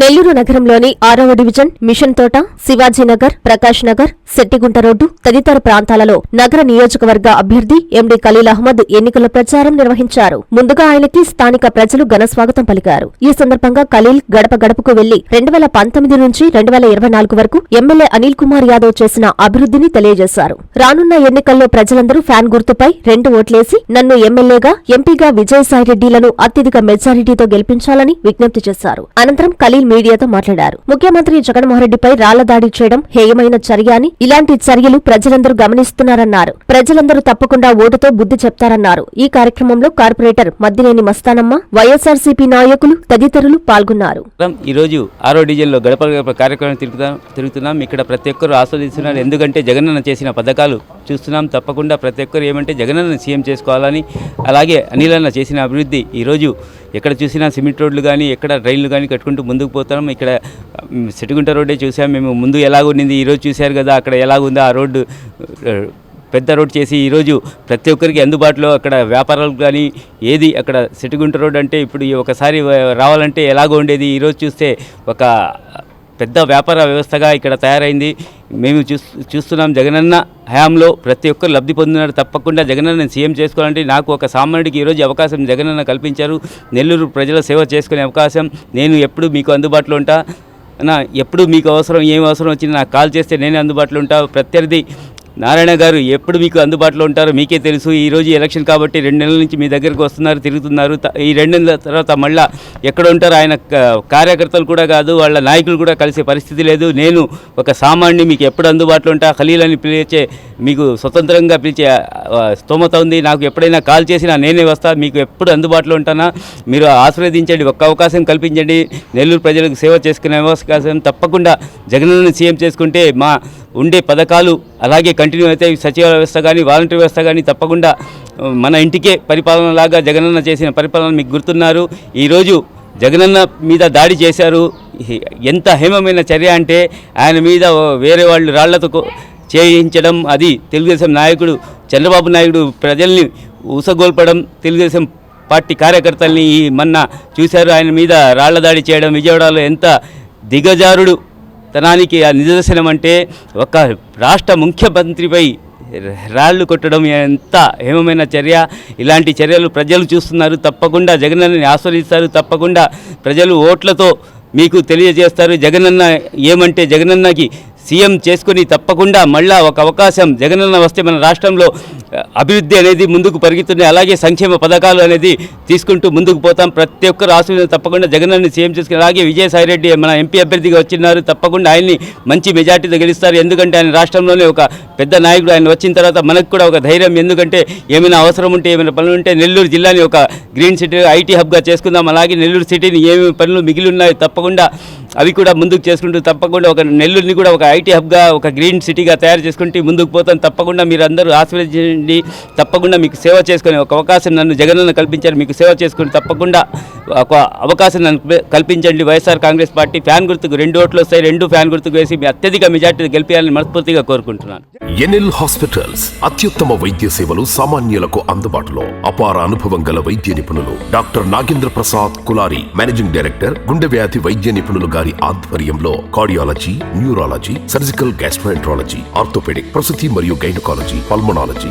నెల్లూరు నగరంలోని ఆరవ division mission Thota Shivajinagar Prakash Nagar Shettigunta road తదితర ప్రాంతాలలో నగర నియోజకవర్గ అభ్యర్థి ఎండీ ఖలీల్ అహ్మద్ ఎన్నికల ప్రచారం నిర్వహించారు. ముందుగా ఆయనకి స్థానిక ప్రజలు ఘనస్వాగతం పలికారు. ఈ సందర్భంగా ఖలీల్ గడప గడపకు వెళ్ళి రెండు వేల పంతొమ్మిది నుంచి రెండు వేల ఇరవై నాలుగు వరకు ఎమ్మెల్యే అనిల్ కుమార్ యాదవ్ చేసిన అభివృద్ధిని తెలియజేశారు. రానున్న ఎన్నికల్లో ప్రజలందరూ ఫ్యాన్ గుర్తుపై రెండు ఓట్లేసి నన్ను ఎమ్మెల్యేగా ఎంపీగా విజయసాయిరెడ్డిలను అత్యధిక మెజారిటీతో గెలిపించాలని విజ్ఞప్తి చేశారు. అనంతరం ఖలీల్ మీడియాతో మాట్లాడారు. ముఖ్యమంత్రి జగన్మోహన్ రెడ్డిపై రాళ్ళ దాడి చేయడం హేయమైన చర్య అని ఇలాంటి చర్యలు ప్రజలందరూ గమనిస్తున్నారన్నారు. ప్రజలందరూ తప్పకుండా ఓటుతో బుద్ధి చెప్తారన్నారు. ఈ కార్యక్రమంలో కార్పొరేటర్ మద్దినేని మస్తానమ్మ వైఎస్ఆర్సీపీ నాయకులు తదితరులు పాల్గొన్నారు. ఈ రోజు ఆరో డివిజన్లో గడప గడప కార్యక్రమం తిరుగుతున్నాం. ఇక్కడ ప్రతి ఒక్కరు ఆస్వాదిస్తున్నారు. ఎందుకంటే జగనన్న చేసిన పథకాలు చూస్తున్నాం. తప్పకుండా ప్రతి ఒక్కరు ఏమంటే జగనన్న సీఎం చేసుకోవాలని అలాగే అనిలన్న చేసిన అభివృద్ధి ఈరోజు ఎక్కడ చూసినా సిమెంట్ రోడ్లు కానీ ఎక్కడ రైళ్ళు కానీ కట్టుకుంటూ ముందుకు పోతున్నాం. ఇక్కడ సిటిగుంట రోడ్డే చూసాం. మేము ముందు ఎలాగుండింది ఈరోజు చూశారు కదా అక్కడ ఎలాగుందో ఆ రోడ్డు పెద్ద రోడ్ చేసి ఈరోజు ప్రతి ఒక్కరికి అందుబాటులో అక్కడ వ్యాపారాలు కానీ ఏది అక్కడ సిటిగుంట రోడ్ అంటే ఇప్పుడు ఈ ఒకసారి రావాలంటే ఎలాగో ఉండేది? ఈరోజు చూస్తే ఒక పెద్ద వ్యాపార వ్యవస్థగా ఇక్కడ తయారైంది. మేము చూస్ చూస్తున్నాం జగనన్న హయాంలో ప్రతి ఒక్కరు లబ్ధి పొందినారు తప్పకుండా. జగనన్న సీఎం చేసుకోవాలంటే నాకు ఒక సామాన్యుడికి ఈరోజు అవకాశం జగనన్న కల్పించారు. నెల్లూరు ప్రజల సేవ చేసుకునే అవకాశం. నేను ఎప్పుడు మీకు అందుబాటులో ఉంటా? నా ఎప్పుడు మీకు అవసరం ఏం అవసరం వచ్చినా నాకు కాల్ చేస్తే నేనే అందుబాటులో ఉంటా. ప్రత్యర్థి నారాయణ గారు ఎప్పుడు మీకు అందుబాటులో ఉంటారో మీకే తెలుసు. ఈరోజు ఎలక్షన్ కాబట్టి రెండు నెలల నుంచి మీ దగ్గరకు వస్తున్నారు తిరుగుతున్నారు. ఈ రెండు నెలల తర్వాత మళ్ళా ఎక్కడ ఉంటారు ఆయన క- కార్యకర్తలు కూడా కాదు వాళ్ళ నాయకులు కూడా కలిసే పరిస్థితి లేదు. నేను ఒక సామాన్యుని మీకు ఎప్పుడు అందుబాటులో ఉంటా? ఖలీల్ అని పిలిచే మీకు స్వతంత్రంగా పిలిచే స్తోమత ఉంది. నాకు ఎప్పుడైనా కాల్ చేసినా నేనే వస్తా. మీకు ఎప్పుడు అందుబాటులో ఉంటానా? మీరు ఆశీర్వదించండి ఒక్క అవకాశం కల్పించండి. నెల్లూరు ప్రజలకు సేవ చేసుకునే అవకాశం తప్పకుండా జగనన్న సీఎం చేసుకుంటే మా ఉండే పథకాలు అలాగే కంటిన్యూ అయితే సచివాలయ వ్యవస్థ కానీ వాలంటీర్ వ్యవస్థ కానీ తప్పకుండా మన ఇంటికే పరిపాలన లాగా జగనన్న చేసిన పరిపాలన మీకు గుర్తున్నారు. ఈరోజు జగనన్న మీద దాడి చేశారు. ఎంత హేమమైన చర్య అంటే ఆయన మీద వేరే వాళ్ళు రాళ్ళతో చేయించడం అది తెలుగుదేశం నాయకుడు చంద్రబాబు నాయుడు ప్రజల్ని ఊసగోల్పడం తెలుగుదేశం పార్టీ కార్యకర్తల్ని ఈ మొన్న చూశారు. ఆయన మీద రాళ్ళ దాడి చేయడం విజయవాడలో ఎంత దిగజారుడు తనానికి ఆ నిదర్శనం అంటే ఒక రాష్ట్ర ముఖ్యమంత్రిపై రాళ్ళు కొట్టడం ఎంత హేమమైన చర్య? ఇలాంటి చర్యలు ప్రజలు చూస్తున్నారు తప్పకుండా. జగనన్నని ఆస్వాదిస్తారు తప్పకుండా. ప్రజలు ఓట్లతో మీకు తెలియజేస్తారు. జగనన్న ఏమంటే జగనన్నకి సీఎం చేసుకొని తప్పకుండా మళ్ళా ఒక అవకాశం జగనన్న వస్తే మన రాష్ట్రంలో అభివృద్ధి అనేది ముందుకు పరిగెత్తున్నాయి అలాగే సంక్షేమ పథకాలు అనేది తీసుకుంటూ ముందుకు పోతాం. ప్రతి ఒక్కరు ఆశీర్వాదం తప్పకుండా జగనన్న సీఎం చేసుకుని అలాగే విజయసాయిరెడ్డి మన ఎంపీ అభ్యర్థిగా వచ్చినారు. తప్పకుండా ఆయన్ని మంచి మెజార్టీతో గెలుస్తారు. ఎందుకంటే ఆయన రాష్ట్రంలోనే ఒక పెద్ద నాయకుడు. ఆయన వచ్చిన తర్వాత మనకు కూడా ఒక ధైర్యం. ఎందుకంటే ఏమైనా అవసరం ఉంటే ఏమైనా పనులు ఉంటే నెల్లూరు జిల్లాని ఒక గ్రీన్ సిటీ ఐటీ హబ్గా చేసుకుందాం. అలాగే నెల్లూరు సిటీని ఏమేమి పనులు మిగిలి ఉన్నాయి తప్పకుండా అవి కూడా ముందుకు చేసుకుంటూ తప్పకుండా ఒక నెల్లూరుని కూడా ఒక ఐటీ హబ్గా ఒక గ్రీన్ సిటీగా తయారు చేసుకుంటూ ముందుకు పోతాం. తప్పకుండా మీరు అందరూ ఆశీర్వదించండి. తప్పకుండా మీకు సేవ చేసుకునే ఒక అవకాశం నన్ను జగనన్న కల్పించారు. మీకు సేవ చేసుకుని తప్పకుండా ఒక అవకాశం నన్ను కల్పించండి. వైఎస్ఆర్ కాంగ్రెస్ పార్టీ ఫ్యాన్ గుర్తుకు రెండు ఓట్లు వస్తాయి. రెండు ఫ్యాన్ గుర్తుకు వేసి మీ అత్యధిక మెజార్టీ గెలిపించాలని మనస్ఫూర్తిగా కోరుకుంటున్నాను. ఎన్ఎల్ హాస్పిటల్స్ అత్యుత్తమ వైద్య సేవలు సామాన్యులకు అందుబాటులో అపార అనుభవం గల వైద్య నిపుణులు doctor Nagendra Prasad Kulari managing director గుండె వ్యాధి వైద్య నిపుణులు గారి ఆధ్వర్యంలో cardiology neurology surgical gastroenterology orthopaedic ప్రసూతి మరియు గైనకాలజీ పల్మనాలజీ